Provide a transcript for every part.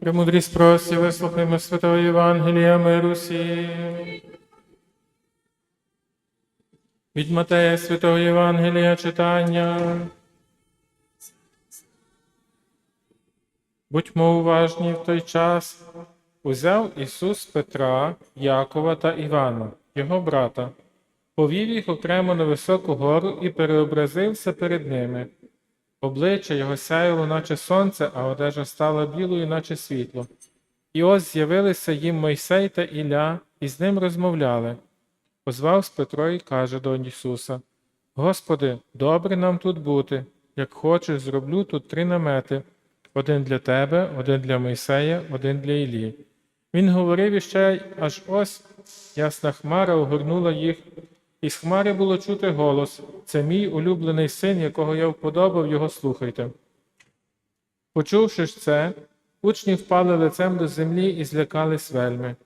Премудрість прості, вислухаймо святого Євангелія миру всім. Від Матея святого Євангелія читання. Будьмо уважні в той час. Узяв Ісус Петра, Якова та Івана, його брата, повів їх окремо на високу гору і переобразився перед ними. Обличчя його сяяло, наче сонце, а одежа стала білою, наче світло. І ось з'явилися їм Мойсей та Ілля, і з ним розмовляли. Позвав Петро і каже до Ісуса: Господи, добре нам тут бути. Як хочеш, зроблю тут три намети: один для тебе, один для Мойсея, один для Іллі. Він говорив іще, аж ось ясна хмара огорнула їх, і з хмари було чути голос: Це мій улюблений син, якого я вподобав, його слухайте. Почувши ж це, учні впали лицем до землі і злякались вельми.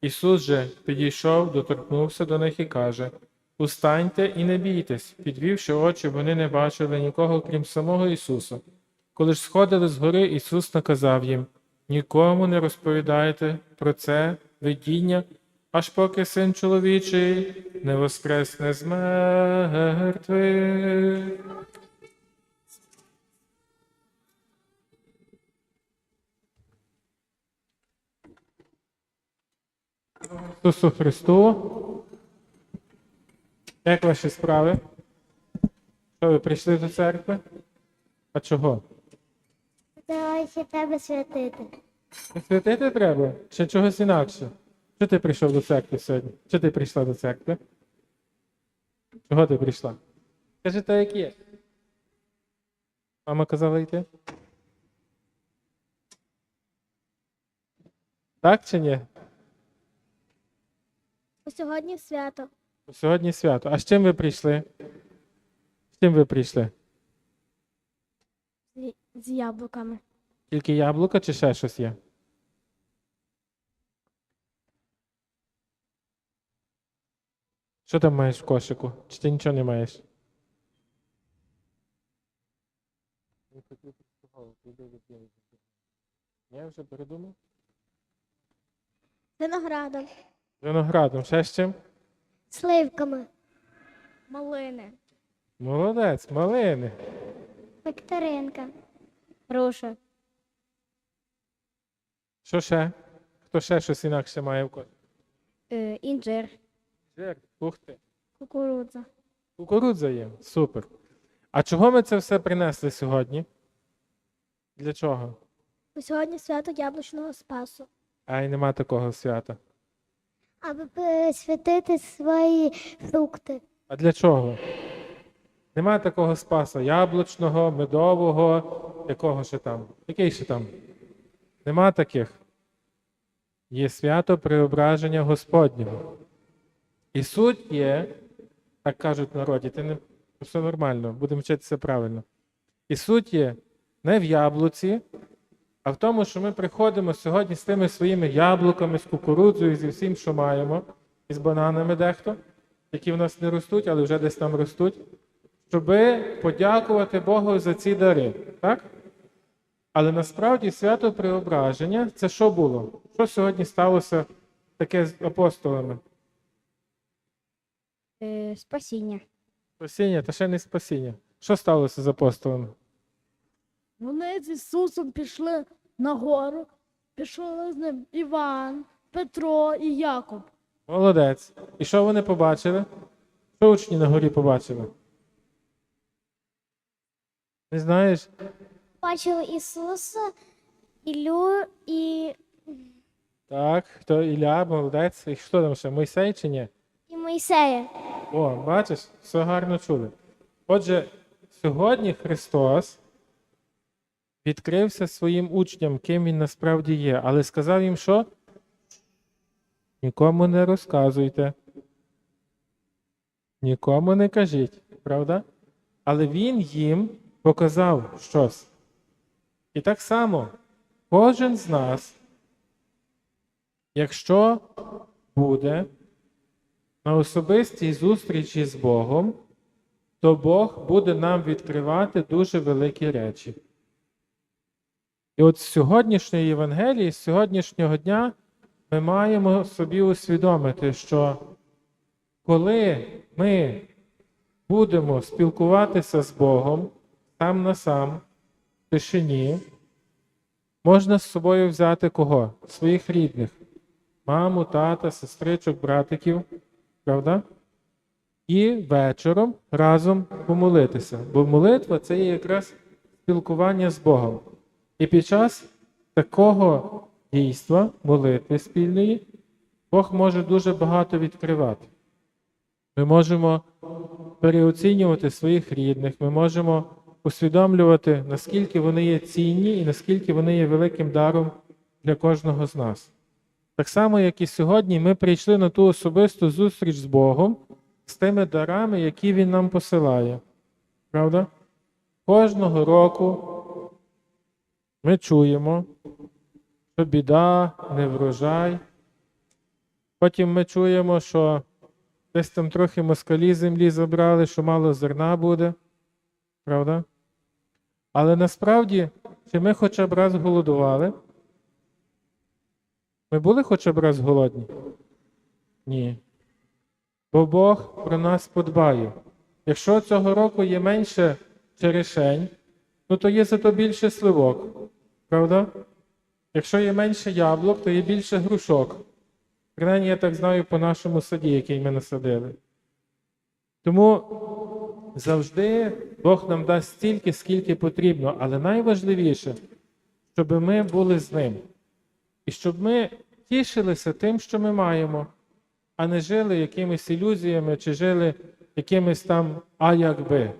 Ісус же підійшов, доторкнувся до них і каже: Устаньте і не бійтесь, підвівши очі, вони не бачили нікого, крім самого Ісуса. Коли ж сходили з гори, Ісус наказав їм: Нікому не розповідайте про це видіння, аж поки син чоловічий не воскресне з мертвих. Ісусу Христу. Як ваші справи? Що ви прийшли до церкви? А чого? Давай ще тебе святити. Святити треба? Чи чогось інакше? Що ти прийшов до церкви сьогодні? Чи ти прийшла до церкви? Чого ти прийшла? Скажи так, як є. Мама казала йти? Так чи ні? Сьогодні свято. Сьогодні свято. А з чим ви прийшли? З чим ви прийшли? З, з яблуками. Тільки яблука чи ще щось є? Що там маєш в кошику? Чи ти нічого не маєш? Я вже передумав. Виноградом. Виноградом, ще з чим? Сливками. Малини. Молодець, малини. Вікторинка. Руша. Що ще? Хто ще щось інакше має в кошику? Е, інжир. Жир, ух ти. Кукурудза. Кукурудза є. Супер. А чого ми це все принесли сьогодні? Для чого? Сьогодні свято яблучного спасу. Ай, нема такого свята. Аби святити свої фрукти. А для чого? Нема такого спаса яблучного, медового, якого ще там? Який ще там? Нема таких. Є свято преображення Господнього. І суть є, так кажуть в народі, ти не все нормально, будемо вчитися правильно. І суть є не в яблуці, а в тому, що ми приходимо сьогодні з тими своїми яблуками, з кукурудзою, зі всім, що маємо, і з бананами дехто, які в нас не ростуть, але вже десь там ростуть, щоб подякувати Богу за ці дари. Так? Але насправді свято Преображення це що було? Що сьогодні сталося таке з апостолами? Е, спасіння. Спасіння, та ще не спасіння. Що сталося з апостолами? Вони з Ісусом пішли на гору, пішли з ним Іван, Петро і Якоб. Молодець. І що вони побачили? Що учні на горі побачили? Не знаєш? Бачили Ісуса, Ілю і, Так, хто Ілля, молодець. І що там ще? Мойсей чи ні? і Мойсея. О, бачиш, все гарно чули. Отже, сьогодні Христос відкрився своїм учням, ким він насправді є, але сказав їм, що нікому не розказуйте, нікому не кажіть, правда? Але він їм показав щось. І так само кожен з нас, якщо буде на особистій зустрічі з Богом, то Бог буде нам відкривати дуже великі речі. І от з сьогоднішньої Євангелії, з сьогоднішнього дня, ми маємо собі усвідомити, що коли ми будемо спілкуватися з Богом сам на сам, в тишині, можна з собою взяти кого? Своїх рідних, маму, тата, сестричок, братиків, правда? І вечором разом помолитися. Бо молитва це є якраз спілкування з Богом. І під час такого дійства, молитви спільної, Бог може дуже багато відкривати. Ми можемо переоцінювати своїх рідних, ми можемо усвідомлювати, наскільки вони є цінні і наскільки вони є великим даром для кожного з нас. Так само, як і сьогодні, ми прийшли на ту особисту зустріч з Богом з тими дарами, які Він нам посилає. Правда? Кожного року ми чуємо, що біда, неврожай. Потім ми чуємо, що десь там трохи москалі землі забрали, що мало зерна буде. Правда? Але насправді, чи ми хоча б раз голодували? Ми були хоча б раз голодні? Ні. Бо Бог про нас подбає. Якщо цього року є менше черешень, ну то є зато більше сливок. Правда? Якщо є менше яблук, то є більше грушок. Принаймні, я так знаю по нашому саді, який ми насадили. Тому завжди Бог нам дасть стільки, скільки потрібно, але найважливіше, щоб ми були з ним. І щоб ми тішилися тим, що ми маємо, а не жили якимись ілюзіями чи жили якимись там а якби.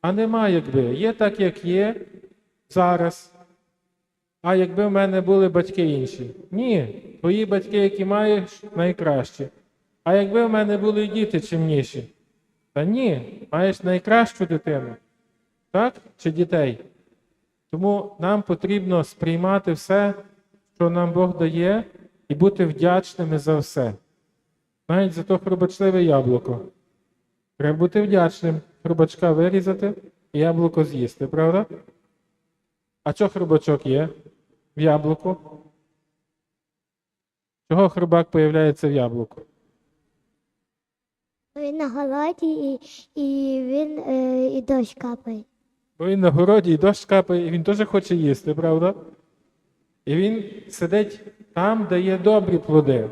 А нема якби. Є так, як є зараз. А якби в мене були батьки інші? Ні, твої батьки, які маєш, найкращі. А якби в мене були діти чимніші? Та ні, маєш найкращу дитину. Так? Чи дітей? Тому нам потрібно сприймати все, що нам Бог дає, і бути вдячними за все. Навіть за то хробачливе яблуко. Треба бути вдячним. Хробачка вирізати і яблуко з'їсти, правда? А чого хробачок є в яблуку? Чого хробак появляється в яблуку? Він на городі і, і він е, і дощ капає. Бо він на городі і дощ капає, і він теж хоче їсти, правда? І він сидить там, де є добрі плоди.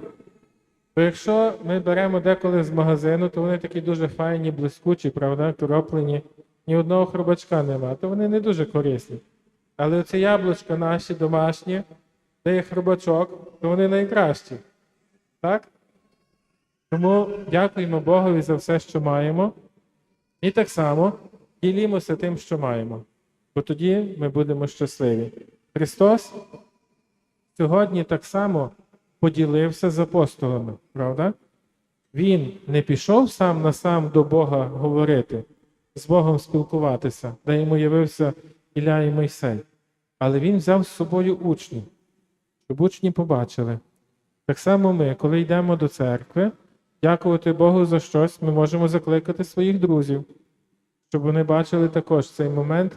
Бо якщо ми беремо деколи з магазину, то вони такі дуже файні, блискучі, правда, кроплені, ні одного хробачка нема, то вони не дуже корисні. Але оці яблучка наші домашні, де є хробачок, то вони найкращі. Так? Тому дякуємо Богові за все, що маємо. І так само ділімося тим, що маємо, бо тоді ми будемо щасливі. Христос сьогодні так само поділився з апостолами, правда? Він не пішов сам на сам до Бога говорити, з Богом спілкуватися, де йому явився Ілля і Мойсей. Але він взяв з собою учнів, щоб учні побачили. Так само ми, коли йдемо до церкви, дякувати Богу за щось, ми можемо закликати своїх друзів, щоб вони бачили також цей момент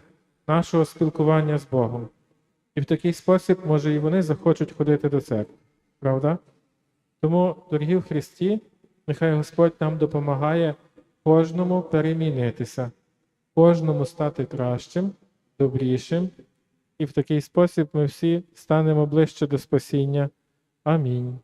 нашого спілкування з Богом. І в такий спосіб, може, і вони захочуть ходити до церкви. Правда? Тому, дорогі в Христі, нехай Господь нам допомагає кожному перемінитися, кожному стати кращим, добрішим, і в такий спосіб ми всі станемо ближче до спасіння. Амінь.